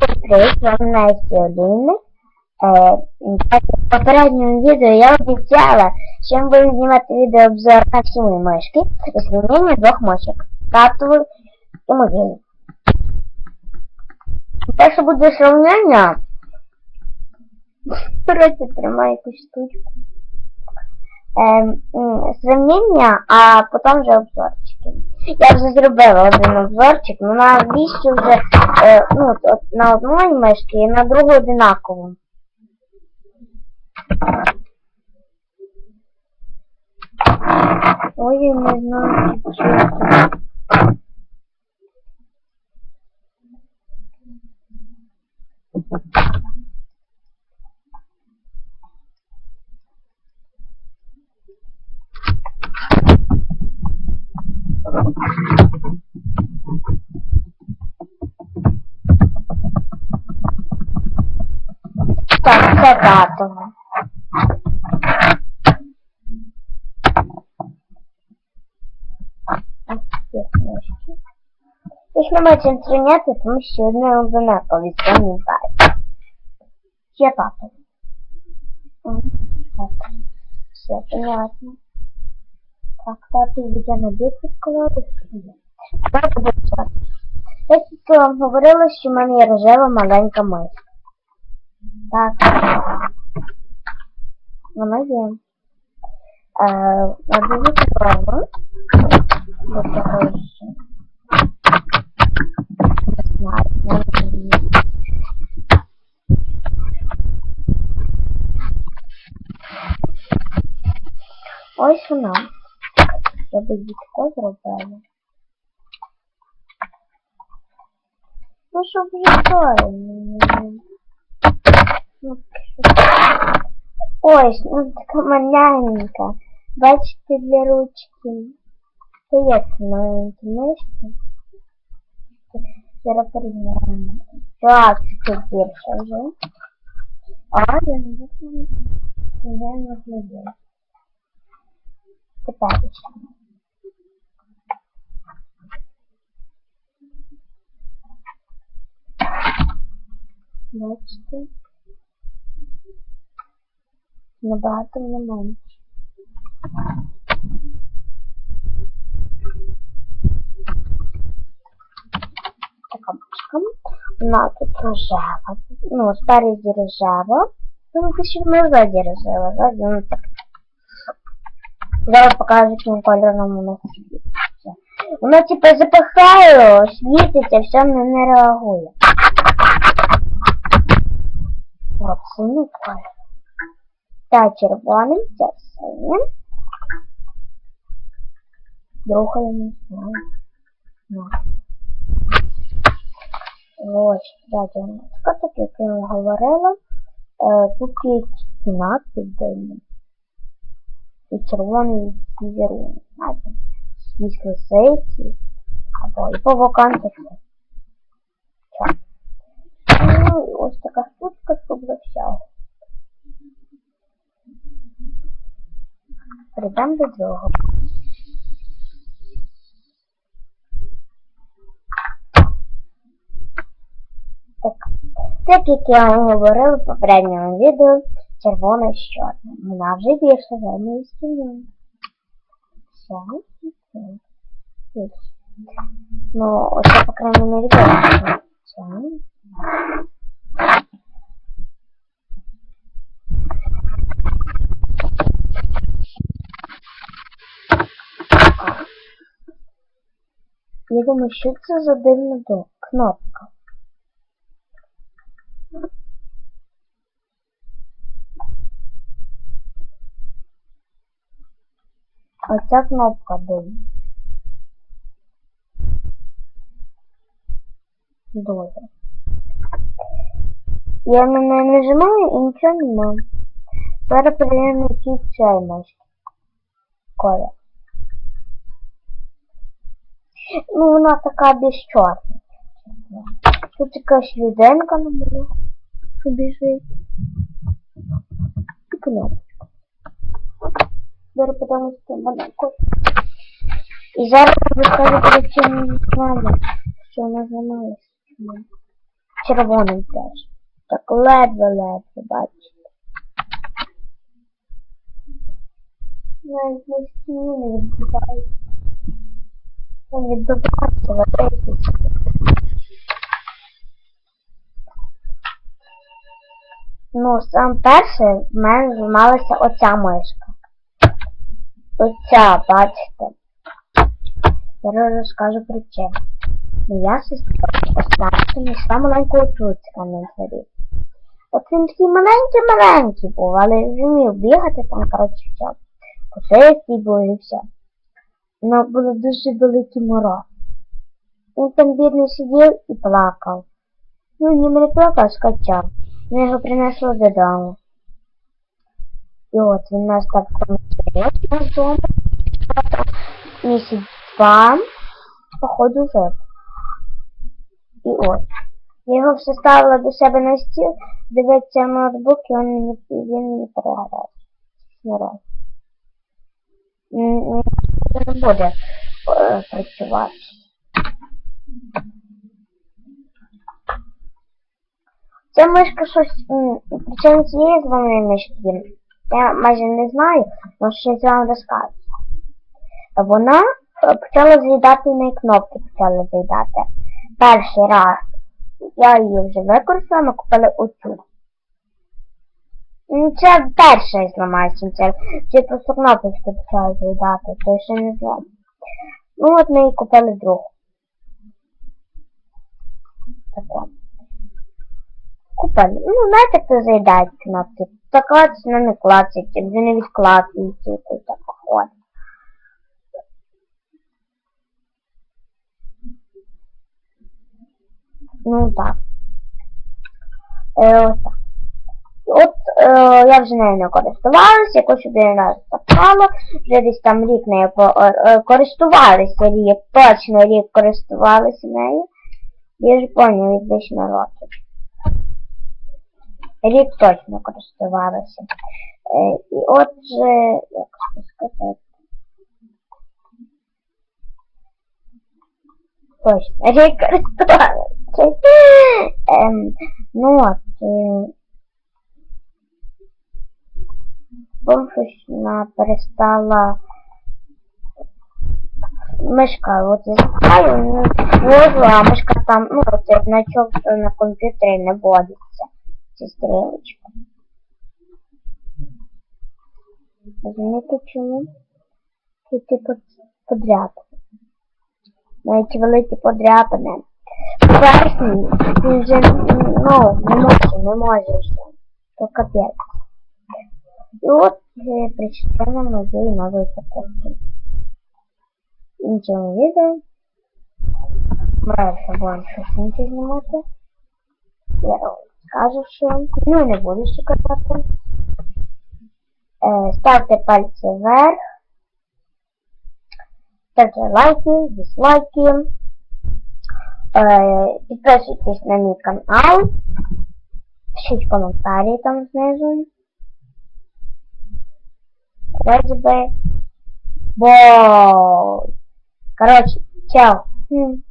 привіт, з вами Настя Олійник. Е, так, в попередньому відео я обіцяла, що ми будемо знімати відеообзор на всі мої мишки і сравнення двох мишок. Татову і моєї. Перше буде сравнення. Коротше, тримаю якусь штучку. Ем, сравнення, а потім вже обзорчики. Я вже зробила один обзорчик, ну навіщо вже е, ну, от, на одну мишки і на другу одинакову. Ой, я не знаю, чи це. Так, це татова. Їх не бачимо сравняти, тому що одне однакові пам'ятають. Ще тато. М, Так. Все понятно. Так, тато буде набити сковородки. Давайте почати. Я вам говорила, що в мене є рожева маленька миска. Так. Вона є. Е, Надивіться право. До цього ще. Не знаю, може ні. Ось вона. Я би її тако зробила. Ну, щоб вже правильно. Ну, що- Ось, ну така маленька. Бачите, для ручки. Це як це маленькі мишки. Зараз порівняємо. Так, це більше вже. А, я не знаю. Я не знаю. Тепер ще. Бачите? Набагато не менше. Така бочка. Вона тут рожева. Ну, спереді рожева. Ну, що ми ззаді рожева. Ззаді вона так. Зараз покажу, яким кольором вона світиться. Вона типу запихає, світиться, все не, не реагує. От, синій колір. Та червоним, це синім. Знаю. Ну. Ось, дядя так як я вам говорила. Е, тут є надпис дивний. І червоний візерунок. Знаєте, світло сейці. Або і по. Так. Ну, ось така штучка, Перейдемо до другого. Так, так як я вам говорила в попередньому відео, червона чорним. Вона вже більше за мою стіну. Все. Більше. Ну, оце, по крайній мірі, більше. Я думаю, що це за дивна кнопка. Оця кнопка дивна. Добре. Я на неї нажимаю і нічого нема. Зараз перевіримо, який цей мишки. Колір. Ну, вона така більш чорна. Тут якась людинка на мене, що біжить. І кнопочка. Зараз подивимося, вона. І зараз розкажу про чим знаю, що вона зламалася. Червоним теж. Так ледве-ледве, бачите. Навіть на стіні не відбувається. Не відбувається, летить. Ну, сам перше в мене зламалася оця мишка. Оця, бачите. Зараз розкажу причину. Моя сестра старша несла маленького цуцика на дворі. От він такий маленький-маленький був, але вмів бігати там, коротше, все. Пушистий був і все. Ну, були дуже великі мороз. Він там бідний сидів і плакав. Ну, ніби не плакав, а скачав. Ми його принесли додому. І от він нас так нас вдома. Місяць два, походу, жив. І ось. Я його все ставила до себе на стіл, дивиться ноутбук, і він мені, він мені переграє. Не буде е, працювати. Ця мишка щось, причому цієї зеленої мишки, я майже не знаю, але щось вам розкажу. Вона е, почала з'їдати неї кнопки, почала з'їдати. Перший раз я її вже використала, ми купили оцю. М, Це перша зламається, це, це просто кнопочки почали з'їдати, це ще не злом. Ну от ми її купили другу. Таку. Купили. Ну, знаєте, хто заїдає кнопки. Так клацать, не клацать, вже не відклацується, і так ходить. Ну так. Е, ось так. Е, я вже нею не користувалася, якось один раз запало, вже десь там рік нею е, е, користувалися рік, точно рік користувалися нею. Я вже пам'ятаю від на років. Рік точно користувалася. Е, і отже, як сказати. Точно, рік користувалася. Ем, ну от, Бо щось вона перестала мишка, от я знаю, ну, вложу, а мишка там, ну, це значок що на комп'ютері не вводиться. Це стрілочка. Розумієте чому? Це типу подряпини. Навіть великі подряпини. Верхній, він вже, ну, не може, не може вже. То капець. І от е, прочитала моєї нової покупки. Іншому відео. Маю собою щось інше знімати. Я скажу, що ну не буду ще казати. Е, ставте пальці вверх. Ставте лайки, дизлайки. Е, підписуйтесь на мій канал. Пишіть коментарі там знизу. Вроде бы... Бой. Короче. М.